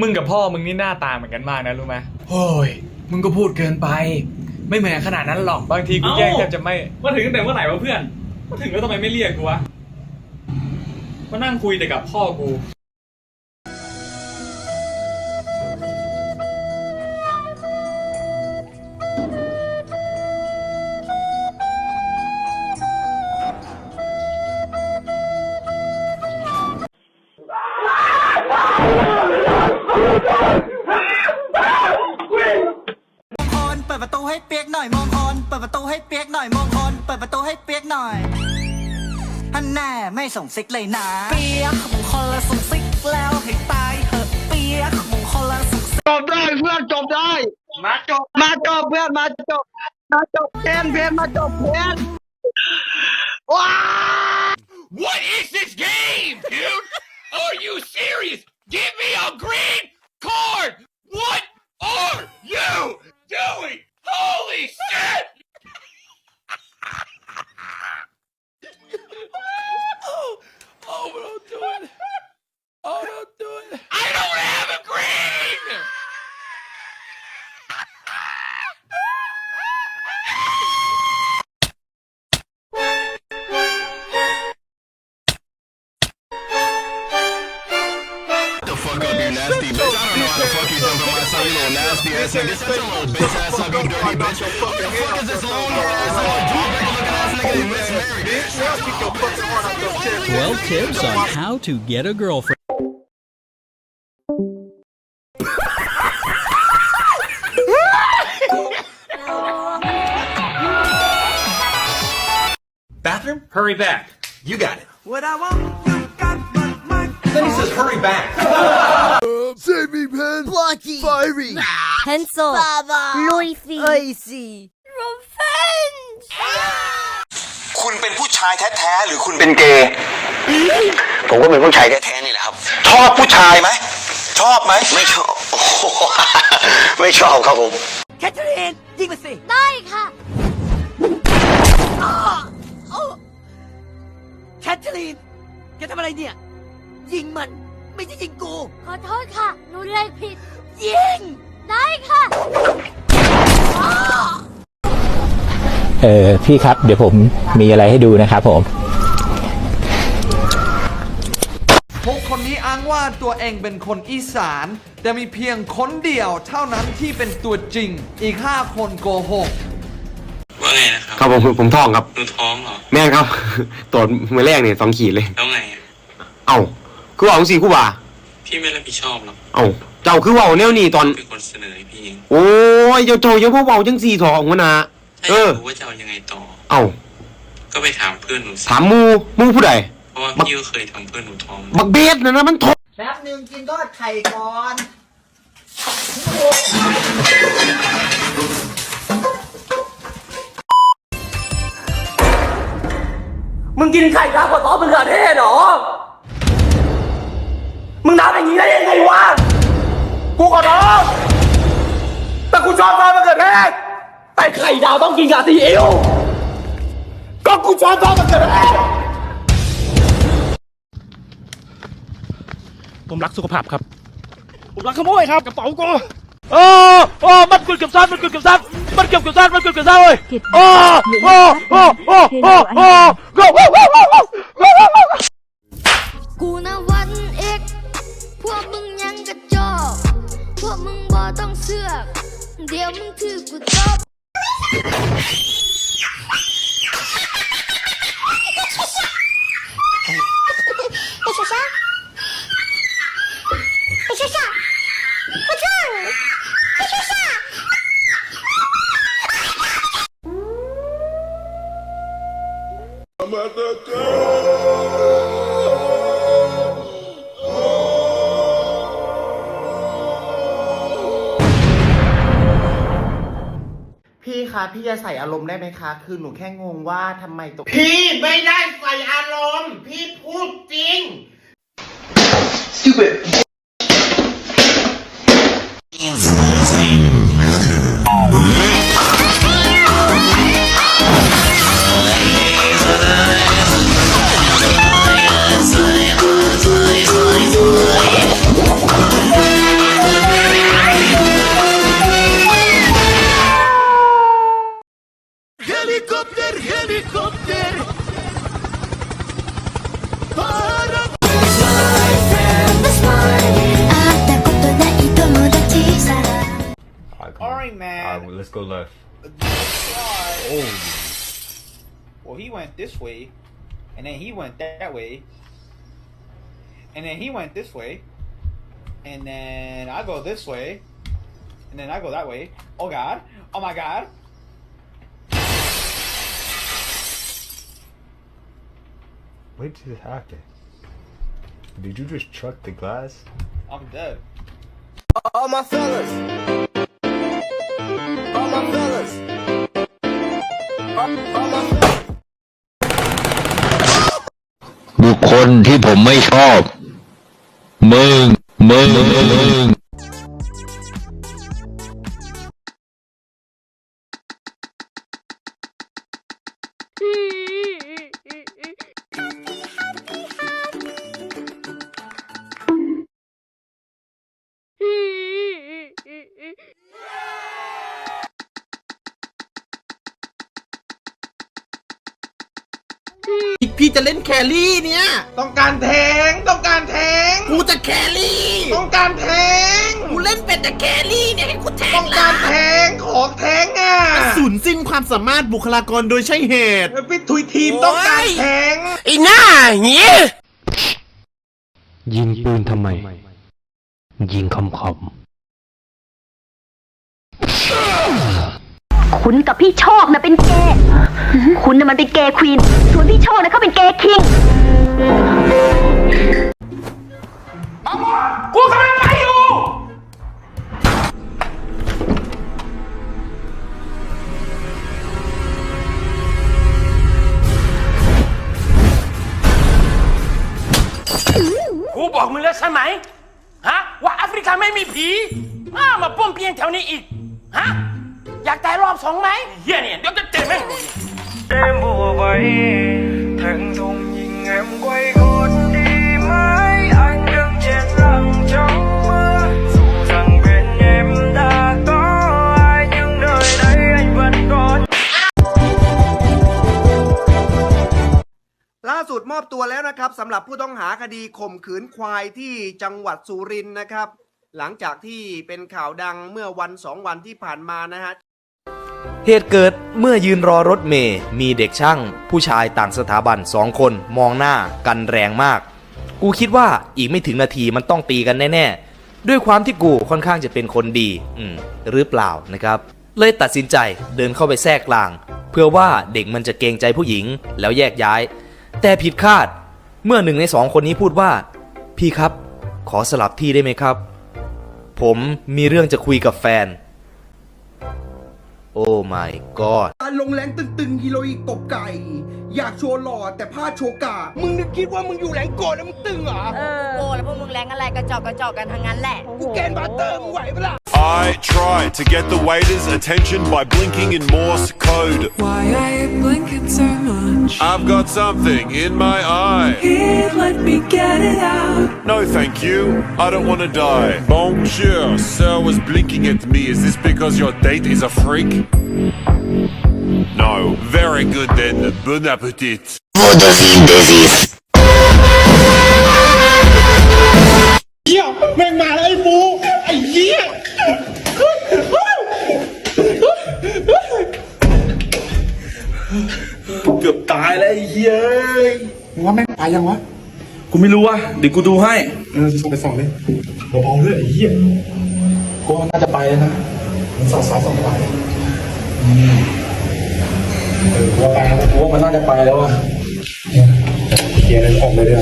มึงกับพ่อมึงนี่หน้าตาเหมือนกันมากนะรู้ไหมโอ้ยมึงก็พูดเกินไป ไม่เหมือนขนาดนั้นหรอกบางทีกูเอ้าแกล้งแทบจะไม่มาถึงตั้งแต่เมื่อไหร่วะเพื่อนมาถึงแล้วทำไมไม่เรียกกูวะมานั่งคุยแต่กับพ่อกู เปิดประตูให้เปียกหน่อยมองคนเปิดประตูให้เปียกหน่อยอันแน่ไม่ส่งซิกเลยนะ เปียกมงคลละส่งซิกแล้วให้ตายเหอะเปียกมงคลละส่งซิกจบได้เพื่อนจบได้ มาจบมาจบเพื่อนมาจบมาจบเพนเพนมาจบเพน the fuck up, you nasty bitch. I don't know how the fuck you jump on my son, you little nasty ass nigga. Shut your little bitch ass up, you dirty bitch. What the fuck is this long ass, uh, jawbreaker looking ass nigga that Miss Mary? 12 tips on how to get a girlfriend. Bathroom? Hurry back. You got it. What I want Then he says, hurry back. Save me, pen. Blocky. Fiery. Pencil. Lucy. Icy. Revenge. คุณเป็นผู้ชายแท้ๆหรือคุณเป็นเกย์ผมก็เป็นผู้ชายแท้ๆนี่แหละครับ ชอบผู้ชายไหมชอบไหมไม่ชอบโอ้โหไม่ชอบครับผมแคทเธอรีนยิงมาสิได้ค่ะแคทเธอรีนแกทำอะไรเนี่ย ยิงมัน ไม่ใช่ยิงกู ขอโทษค่ะ หนูเล่นผิด ยิง ได้ค่ะเออพี่ครับ เดี๋ยวผมมีอะไรให้ดูนะครับผม พวกคนนี้อ้างว่าตัวเองเป็นคนอีสาน แต่มีเพียงคนเดียวเท่านั้นที่เป็นตัวจริง อีก 5 คนโกหก ว่าไงนะครับครับผมผมท้องครับ หนูท้องเหรอ แม่ครับ ตรวจมือแรกเนี่ยสองขีดเลย แล้วไงอะเอ้า คือว่าของสี่คู่บ่าพี่ไม่รับผิดชอบหรอกเอ้าเจ้าคือเว่าแนวนี้ตอน เป็นคนเสนอให้พี่เองโอ้ยเจ้าเจ้ายังพวกเบาจังสี่ถอของวะนะถ้าเออยากอ รู้ว่าจะเอายังไงต่อ เอ้าก็ไปถามเพื่อนหนูสิถามหมูหมูผู้ใดเพราะว่าพี่ก็เคยทำเพื่อนหนูท้อง บักเบสนะนะมันท แป๊บหนึ่งกินทอดไข่ก่อน มึงกินไข่ดาวกับซอสมะเขือเทศเหรอ มึงทำอย่างนี้ได้ยังไงวะ กูขอร้องแต่กูชอบตอนมันเกิดแรกแต่ไข่ดาวต้องกินกัซีอิ๊วก็กูชอบตอนมันเกิดแรกผมรักสุขภาพครับ ผมรักขโมยครับกระเป๋ากูโอ้โอ้มันกุดเกับซ้ำมันกุดเกับซ้ำมันเก็บกับซ้ำมันกุดเกับซ้ำเลยโอ้โอ้โอ้โอ้โอ้โอ้กูนวันเอก วกมึงยังกระจอกพวกมึงบ่ต้องเสือกเดี๋ยวมึงถือกูจบ คะพี่จะใส่อารมณ์ได้ไหมคะ คือหนูแค่งงว่าทำไมตัวพี่ไม่ได้ใส่อารมณ์ พี่พูดจริง Stupid go left. Well, he went this way, and then he went that way, and then he went this way, and then I go this way, and then I go that way. Oh God! Oh my God! What did happen? Did you just chuck the glass? I'm dead. All my fellas. บุคคลที่ผมไม่ชอบ มึง มึงมึง จะเล่นแครี่เนี่ย ต้องการแทง ต้องการแทง กูจะแครี่ ต้องการแทง กูเล่นเป็นแต่แครี่เนี่ยให้กูแทงต้องการแทง ของแทงอะสูญสิ้นความสามารถบุคลากรโดยใช่เหตุ พี่ทุยทีมต้องการแทง ไอ้หน้าเงี้ยยิงปืนทำไม ยิงคำคม คุณกับพี่โชคนะเป็นเกย์คุณน่ะมันเป็นเกย์ควีน ส่วนพี่โชคนะเขาเป็นเกย์คิงกูกำลังไปอยู่ กูบอกมึงแล้วใช่ไหม ฮะ ว่าแอฟริกาไม่มีผีอ้ามาป้วนเปี้ยนแถวนี้อีก ฮะ อยากตายรอบสองไหมเฮียเนี่ยเดี๋ยวจะเจ็บแม่ง Em bùa vây Thằng thùng nhìn em quay gót đi mãi Anh đứng trên lặng trong mưa Dù rằng bên em đã có ai Nhưng nơi đây anh vẫn còn ล่าสุดมอบตัวแล้วนะครับสำหรับผู้ต้องหาคดีข่มขืนควายที่จังหวัดสุรินทร์นะครับ หลังจากที่เป็นข่าวดังเมื่อวันสองวันที่ผ่านมานะฮะ เหตุเกิดเมื่อยืนรอรถเมย์มีเด็กช่าง ผู้ชายต่างสถาบันสองคนมองหน้ากันแรงมาก กูคิดว่าอีกไม่ถึงนาทีมันต้องตีกันแน่ๆ ด้วยความที่กูค่อนข้างจะเป็นคนดี อืมหรือเปล่านะครับ เลยตัดสินใจเดินเข้าไปแทรกกลาง เพื่อว่าเด็กมันจะเกรงใจผู้หญิงแล้วแยกย้าย แต่ผิดคาด เมื่อหนึ่งในสองคนนี้พูดว่า พี่ครับ ขอสลับที่ได้ไหมครับ ผมมีเรื่องจะคุยกับแฟน โอ้ my god การลงแรงตึงๆฮิโรอีกตบไก่ อยากโชว์หล่อแต่พลาดโชว์กา มึงนึกคิดว่ามึงอยู่แรงโกดแล้วมึงตึงเหรอ เออ โกแล้วพวกมึงแรงอะไรกระจอกกระจอกกันทั้งนั้นแหละ กูเกณฑ์บาเตอร์มึงไหวปะล่ะ I tried to get the waiter's attention by blinking in Morse code. Why are you blinking so much? I've got something in my eye. Here, let me get it out. No, thank you. I don't want to die. Bonjour, sir was blinking at me. Is this because your date is a freak? No. Very good then. Bon appetit. เหี้ยแม่งมาแล้วไอ้ฟูไอ้เหี้ยเกือบตายแล้วไอ้เหี้ยมึงว่าแม่งตายยังวะกูไม่รู้ว่ะเดี๋ยวกูดูให้ เออส่งไปส่องเลยเบาๆด้วยไอ้เหี้ยกูว่ามันน่าจะไปแล้วนะมันส่องซ้ายส่องขวาอืม เออกูว่าไปแล้วมันน่าจะไปแล้วอะเคลียร์เลยออกเลยเด้อ